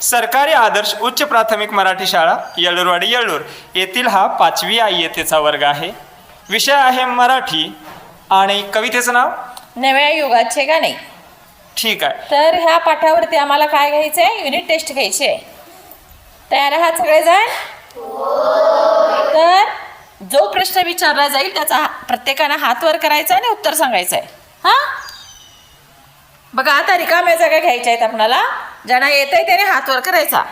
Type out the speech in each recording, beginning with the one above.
सरकारी आदर्श उच्च प्राथमिक मराठी शाळा येळूरवाडी येळूर. येथील हा पाचवी इयत्तेचा वर्ग आहे. विषय आहे मराठी. आणि कवितेचं नाव? नव्या युगाचे गाणे. ठीक आहे. तर ह्या पाठावरती आम्हाला काय घ्यायचं आहे युनिट टेस्ट घ्यायची आहे. तयार आहात सगळेजण? तर जो प्रश्न विचारला जाईल त्याचा प्रत्येकानं हात वर करायचा आणि उत्तर सांगायचं आहे. हा? बघा आता रिकाम्या जागा घ्यायच्या आहेत आपणाला. ज्यांना येत आहे त्याने हात वर करायचा.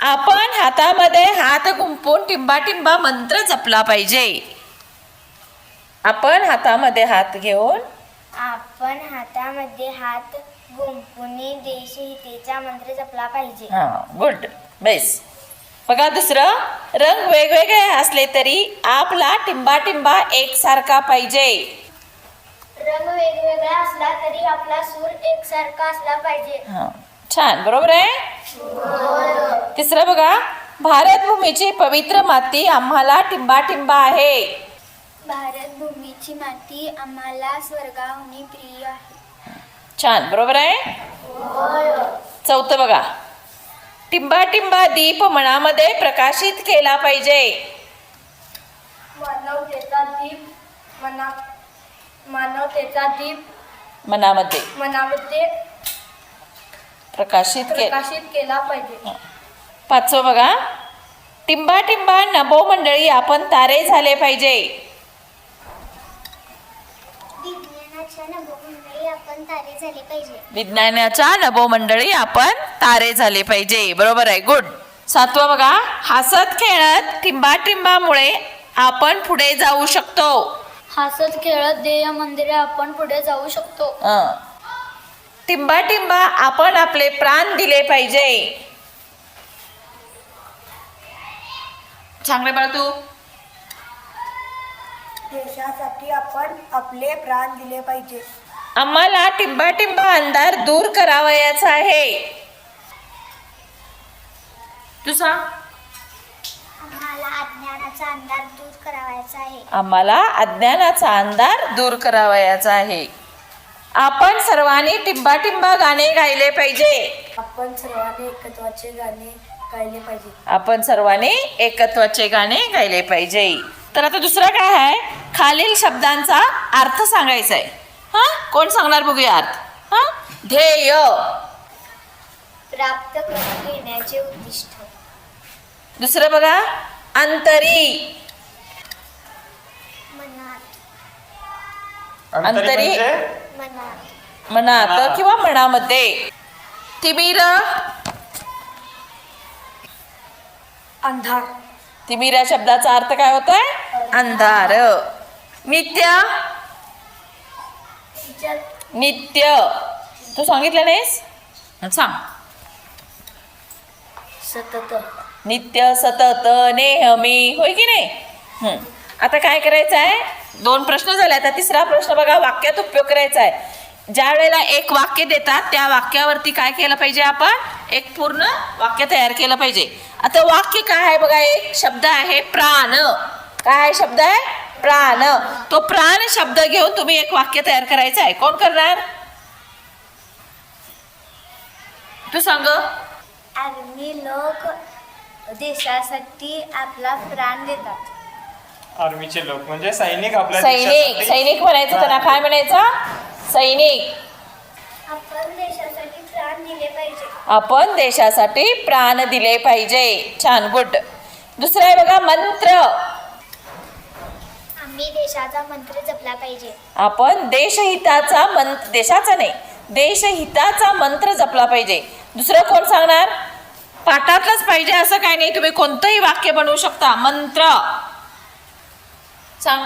आपण हातामध्ये हात गुंफून टिंबा टिंबा मंत्र जपला पाहिजे. आपण हातामध्ये हात घेऊन आपण हातामध्ये हात गुंफून देशहितेचा मंत्र जपला पाहिजे. हा गुड. बेस. बघा दुसरं. रंग वेगवेगळे असले तरी आपला टिंबा टिंबा एकसारखा पाहिजे. रंग वेगवेगळा असला तरी आपला सूर एकसारखा असला पाहिजे. हा. छान बरोबर आहे? तिसरं बघा भारत भूमीची पवित्र माती आम्हाला टिंबा टिंबा आहे. भारत भूमीची माती आम्हाला स्वर्गाहुनी प्रिय आहे. छान बरोबर आहे? चौथं बघा टिंबा टिंबा दीप मनामध्ये प्रकाशित केला पाहिजे. मानवतेचा दीप मना मानवतेचा दीप मनामध्ये. मनामध्ये प्रकाशित के प्रकाशित केला पाहिजे. पाचवं बघा. टिंबा टिंबा नभो मंडळी आपण तारे झाले पाहिजे. विज्ञानाच्या नभोमंडळी आपण तारे झाले पाहिजे. विज्ञानाच्या नभो मंडळी आपण तारे झाले पाहिजे. बरोबर आहे गुड. सातवं बघा. हसत खेळत टिंबा टिंबामुळे आपण पुढे जाऊ शकतो. हसत खेळत देय मंदिरे आपण पुढे जाऊ शकतो. अं. टिंबा टिंबा आपण आपले प्राण दिले पाहिजे. सांग रे बाळा तू. देशासाठी आपण आपले प्राण दिले पाहिजे. आम्हाला टिंबा टिंबा अंधार दूर करावयाचा आहे. तू सांग. अज्ञानाचा अंधार दूर करावायचा आहे. आम्हाला अज्ञानाचा अंधार दूर करावयाचा आहे. आपण सर्वांनी टिंबा टिंबा गाणे गायले पाहिजे. आपण सर्वांनी एकत्वाचे गाणे गायले पाहिजे. आपण सर्वांनी एकत्वाचे गाणे गायले पाहिजे. तर आता दुसरं काय आहे? खालील शब्दांचा अर्थ सांगायचा आहे. हा? कोण सांगणार बघूया अर्थ हा? ध्येय. प्राप्त करून घेण्याचे उद्दिष्ट. दुसरं बघा. अंतरी. मनात. अंतरी- म्हणजे? मनात. मनात किंवा मनामध्ये. तिमिर. अंधार. तिमिर या शब्दाचा अर्थ काय होतोय? अंधार. नित्य. नित्य. तू सांगितलं नाहीस? सांग. सतत. नित्य सतत नेहमी होय की नाही? आता काय करायचं आहे? दोन प्रश्न झाले. आता तिसरा प्रश्न बघा वाक्यात उपयोग करायचा आहे. ज्या वेळेला एक वाक्य देतात त्या वाक्यावरती काय केलं पाहिजे आपण? एक पूर्ण वाक्य तयार केलं पाहिजे. आता वाक्य काय आहे बघा? एक शब्द आहे प्राण. काय शब्द आहे? प्राण. तो प्राण शब्द घेऊन तुम्ही एक वाक्य तयार करायचं आहे. कोण करणार? तू सांग. आर्मी लोक देशासाठी आपला प्राण देतात. आर्मीचे लोक म्हणजे सैनिक आपल्या सैनिक देशासाठी- सैनिक म्हणायचं त्यांना काय म्हणायचं? सैनिक. आपण देशासाठी प्राण दिले पाहिजे. आपण देशासाठी प्राण दिले पाहिजे. छान गुड. दुसरं आहे बघा मंत्र. आम्ही देशाचा मंत्र जपला पाहिजे. आपण देशहिताचा मंत्र देशाचा नाही देशहिताचा मंत्र जपला पाहिजे. दुसरं कोण सांगणार? पाठातलंच पाहिजे असं काही नाही. तुम्ही कोणतंही वाक्य बनवू शकता. मंत्र. सांग.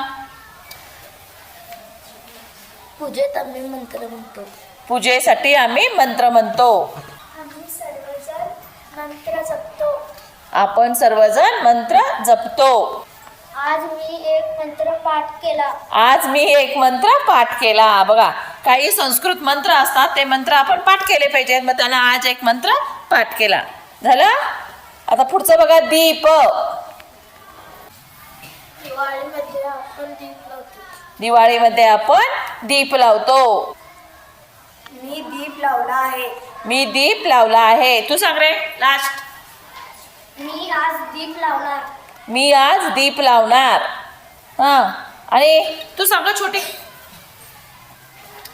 पूजेत आम्ही मंत्र म्हणतो. पूजेसाठी आम्ही मंत्र म्हणतो. आम्ही सर्वजण मंत्र जपतो. आपण सर्वजण मंत्र जपतो. आज मी एक मंत्र पाठ केला. आज मी एक मंत्र पाठ केला. बघा काही संस्कृत मंत्र असतात ते मंत्र आपण पाठ केले पाहिजेत. मग त्याला आज एक मंत्र पाठ केला. झालं? आता पुढचं बघा दीप. दिवाळीमध्ये आपण दीप लावतो. दिवाळीमध्ये आपण दीप लावतो. मी दीप लावला आहे. मी दीप लावला आहे. तू सांग रे लास्ट मी आज दीप लावणार. मी आज दीप लावणार. हा. आणि तू सांग छोटी.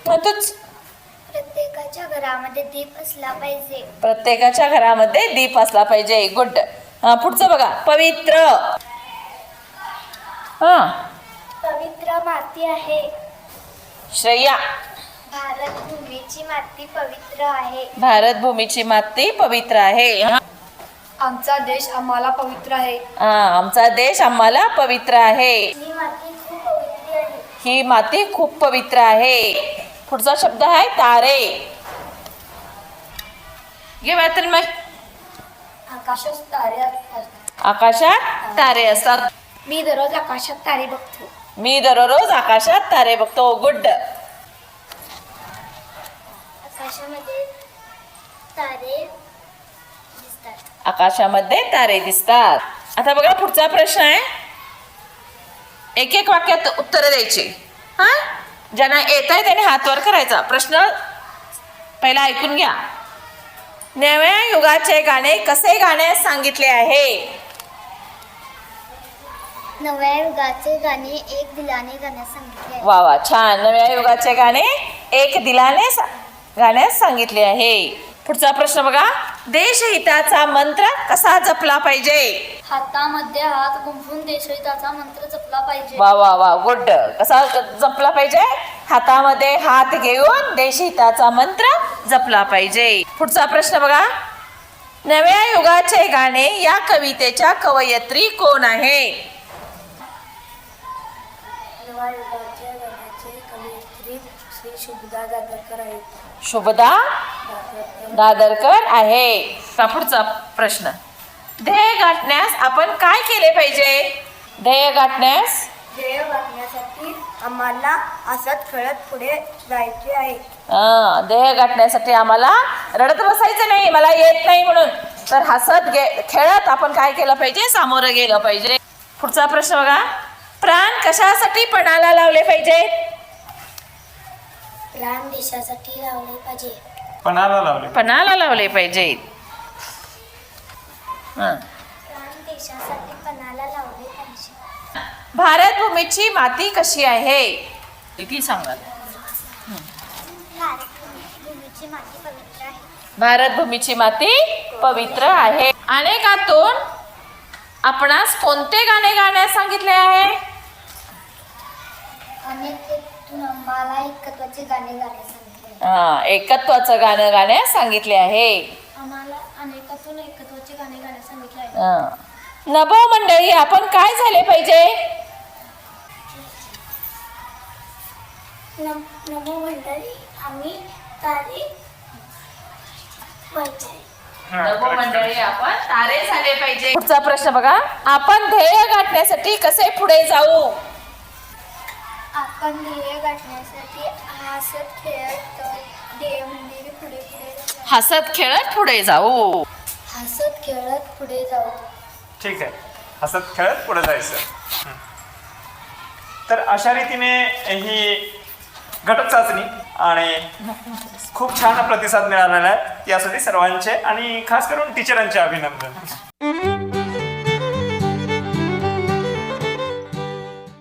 तूच. प्रत्येकाच्या घरामध्ये दीप असला पाहिजे. प्रत्येकाच्या घरामध्ये दीप असला पाहिजे. गुड हा पुढचं बघा. पवित्र. हा. पवित्र माती आहे. श्रेया. भारत भूमीची माती पवित्र आहे. भारत भूमीची माती पवित्र आहे. हा. आमचा देश आम्हाला पवित्र आहे. हा, आमचा देश आम्हाला पवित्र आहे. ही माती खूप पवित्र आहे. ही माती खूप पवित्र आहे. पुढचा शब्द आहे तारे. घे बाहेर मग. आकाशात तारे असतात. आकाशात तारे असतात. मी दररोज आकाशात तारे बघतो. मी दररोज आकाशात तारे बघतो. गुड. आकाशामध्ये तारे दिसतात. आकाशामध्ये तारे दिसतात. आता बघा पुढचा प्रश्न आहे. एक एक वाक्यात उत्तरं द्यायची. हा? ज्यांना येत आहे त्याने हात वर करायचा. प्रश्न पहिला ऐकून घ्या. नव्या युगाचे गाणे कसे गाण्यास सांगितले आहे? नव्या युगाचे गाणे एक दिलाने गाण्यास सांगितले आहे. वा वा छान. नव्या युगाचे गाणे एक दिलाने सा- गाण्यास सांगितले आहे. पुढचा प्रश्न बघा. देशहिताचा मंत्र कसा जपला पाहिजे? हातामध्ये हात गुंफून देशहिताचा मंत्र जपला पाहिजे. वा वा वा गुड. कसा ज- जपला पाहिजे? हातामध्ये हात घेऊन देशहिताचा मंत्र जपला पाहिजे. पुढचा प्रश्न बघा. नव्या युगाचे गाणे या कवितेच्या कवयित्री कोण आहे? शुभदा दादरकर आहेत. शुभदा दादरकर आहे. पुढचा प्रश्न. ध्येय गाठण्यास आपण काय केले पाहिजे? ध्येय गाठण्यास? ध्येय गाठण्यासाठी आम्हाला असत खेळत पुढे जायचे आहे. हा, ध्येय गाठण्यासाठी आम्हाला रडत बसायचं नाही मला येत नाही म्हणून. तर हसत गे खेळत आपण काय केलं पाहिजे? सामोरं गेलं पाहिजे. पुढचा प्रश्न बघा. प्राण कशासाठी पणाला लावले पाहिजे? प्राण देशासाठी लावले पाहिजे. पणाला लावले पणाला लावले पाहिजेत हं. प्राण देशासाठी पाहिजे भारत भूमीची माती कशी आहे? ती सांगा भारत भूमीची माती पवित्र आहे. भारत भूमीची माती पवित्र आहे. अनेकातून आपणास कोणते गाणे गाण्यास सांगितले आहे? एकत्वाचे गाणे गाणे सांगितले हा, एकत्वाचं गाणं गाण्यास सांगितले आहे. आम्हाला अनेकातून एकत्वाचे गाणे गाणे सांगितले आहे. हा. नभो मंडळी आपण काय झाले पाहिजे? नम- मंडळी आम्ही तारे मंडळी आपण तारे झाले पाहिजे. पुढचा प्रश्न बघा. आपण ध्येय गाठण्यासाठी कसे पुढे जाऊ? आपण ध्येय गाठण्यासाठी हसत खेळत देव मंदिर पुढे पुढे जाऊ. हसत खेळत पुढे जाऊ. हसत खेळत पुढे जाऊ. ठीक आहे. हसत खेळत पुढे जायचं. तर अशा रीतीने ही घटक चाचणी आणि खूप छान प्रतिसाद मिळालेला आहे. यासाठी सर्वांचे आणि खास करून टीचरांचे अभिनंदन.